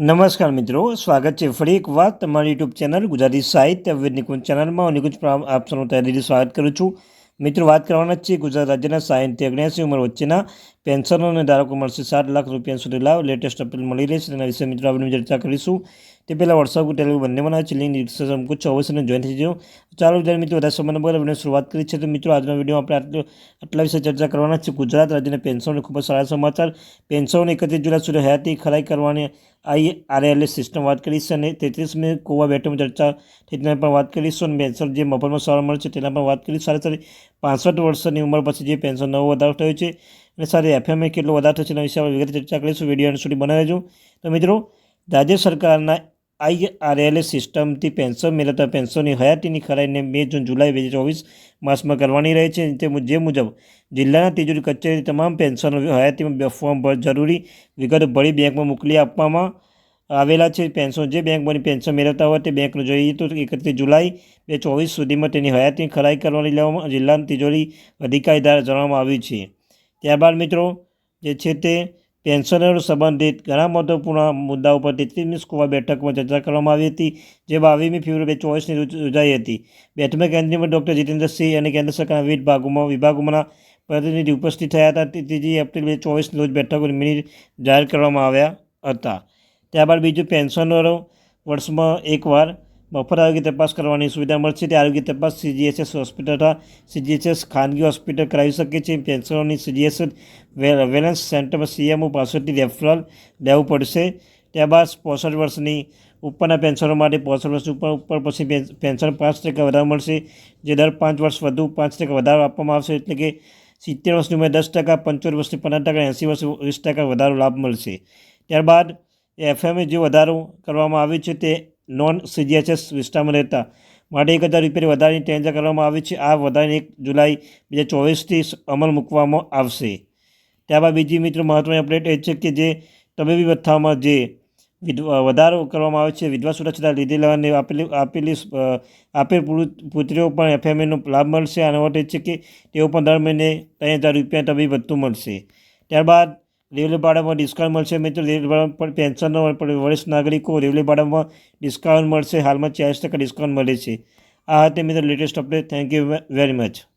નમસ્કાર મિત્રો, સ્વાગત છે ફરી એક વાર તમારી યુટ્યુબ ચેનલ ગુજરાતી સાહિત્ય વિવિધ નિકુંજ ચેનલમાં. હું નિકુંજ પ્રા- આપ સૌનું તહેરીથી સ્વાગત કરું છું. મિત્રો, વાત કરવાના છે ગુજરાત રાજ્યના સાહિત્ય ઓગણ્યાસી ઉંમર વચ્ચેના પેન્શનો અને ધારકો મળશે સાત લાખ રૂપિયા સુધી લાભ. લેટેસ્ટ અપીલ મળી રહેશે તેના વિશે મિત્રો આપણે ચર્ચા કરીશું. તે પહેલાં વોટ્સઅપ ટેલિગ્રામ બંને બનાવે છે લિંક ડિસ્ક્રિપ્શન પૂછો અવશ્યને જોઈન થઈ જાઓ ચાલો વિદ્યાર્થી મિત્રો, વધારે સમય નંબર વીડિયો શરૂઆત કરી છે. તો મિત્રો, આજના વીડિયો આપણે આટલું વિશે ચર્ચા કરવાના છે ગુજરાત રાજ્યના પેન્શનને ખૂબ જ સારા સમાચાર. પેન્શન એકત્રીસ જુલાઈ સુધી હયાતી ખરાઈ કરવાની આઈ આરએલએસ સિસ્ટમ વાત કરીશું અને તેત્રીસમી કોવા બેઠકમાં ચર્ચા તેના પણ વાત કરીશું અને પેન્શન જે મફતમાં સારા મળે છે તેના પણ વાત કરી સાથે સાથે પાસઠ વર્ષની ઉંમર પછી જે પેન્શન નવો વધારો થયો છે અને સાથે એફએમએ કેટલો વધારો થયો છે એના વિશે આપણે વિગત ચર્ચા કરીશું. વીડિયો સુધી બનાવી રહેજો તો મિત્રો, રાજ્ય સરકારના આઈઆરએલએસ સિસ્ટમથી પેન્શન મેળવતા પેન્શનની હયાતીની ખરાઈને મે, જૂન, જુલાઈ બે હજાર ચોવીસ માસમાં કરવાની રહે છે. તે જે મુજબ જિલ્લાના તિજોરી કચેરી તમામ પેન્શનો હયાતીમાં ફોર્મ ભર જરૂરી વિગત ભરી બેંકમાં મોકલી આપવામાં આવેલા છે. પેન્શન જે બેંકમાંની પેન્શન મેળવતા હોય તે બેંકનું જોઈએ તો એકત્રીસ જુલાઈ બે ચોવીસ સુધીમાં તેની હયાતી ખરાઈ કરવાની લેવામાં જિલ્લાની તિજોરી અધિકારી દ્વારા જણાવવામાં આવ્યું છે. ત્યારબાદ મિત્રો, જે છે તે પેન્શનરો સંબંધિત ઘણા મહત્વપૂર્ણ મુદ્દાઓ પર તેત્રીસમી સ્કૂવા બેઠકમાં ચર્ચા કરવામાં આવી હતી, જે બાવીસમી ફેબ્રુઆરી બે ચોવીસની યોજાઈ હતી. બેઠકમાં કેન્દ્રીય ડૉક્ટર જીતેન્દ્રસિંહ અને કેન્દ્ર સરકારના વિવિધ ભાગોમાં વિભાગોમાંના પ્રતિનિધિ ઉપસ્થિત થયા હતા. ત્રીજી એપ્રિલ બે ચોવીસની રોજ બેઠકોની મિનિટ જાહેર કરવામાં આવ્યા હતા. ત્યારબાદ બીજું પેન્શનરો વર્ષમાં એકવાર મફત આરોગ્ય તપાસ કરવાની સુવિધા મળશે. તે આરોગ્ય તપાસ સીજીએસએસ હોસ્પિટલ અથવા સીજીએચએસ ખાનગી હોસ્પિટલ કરાવી શકે છે. પેન્શનોની સીજીએસએસ વેલેન્સ સેન્ટરમાં સીએમઓ પાસેથી રેફરલ લેવું પડશે. ત્યારબાદ પોસઠ વર્ષની ઉપરના પેન્શનો માટે પોસઠ વર્ષ ઉપર ઉપર પછી પેન્શન પાંચ ટકા વધારો મળશે, જે દર પાંચ વર્ષ વધુ પાંચ ટકા વધારો આપવામાં આવશે. એટલે કે સિત્તેર વર્ષની ઉંમરે દસ ટકા, પંચોતેર વર્ષની પંદર ટકા, એંસી વર્ષ વીસ ટકા વધારો લાભ મળશે. ત્યારબાદ એફએમએ જે વધારો કરવામાં આવ્યો છે તે નોન સીજીએચએસ વિસ્તારમાં રહેતા. માટે એક હજાર રૂપિયાની વધારાની ટેન્જા કરવામાં આવી છે. આ વધારાની એક જુલાઈ બે હજાર ચોવીસથી અમલ મૂકવામાં આવશે. ત્યારબાદ બીજી મિત્રો મહત્ત્વની અપડેટ એ છે કે જે તબીબી ભથ્થામાં જે વધારો કરવામાં આવે છે, વિધવા સુરક્ષા લીધેલા લેવાની આપેલી આપેલી આપેલ પુત્રીઓ પણ એફએમએનો લાભ મળશે. અને વોટ એ છે કે તેઓ પણ દર મહિને ત્રણ હજાર રૂપિયા તબી ભથ્થું મળશે. ત્યારબાદ રેલવે ભાડામાં ડિસ્કાઉન્ટ મળશે મિત્રો. રેલવે ભાડામાં પર પેન્શનનો પણ વરિષ્ઠ નાગરિકો રેલવે ભાડામાં ડિસ્કાઉન્ટ મળશે. હાલમાં ચાલીસ ટકા ડિસ્કાઉન્ટ મળે છે. આ હતી મિત્રો latest update thank you very much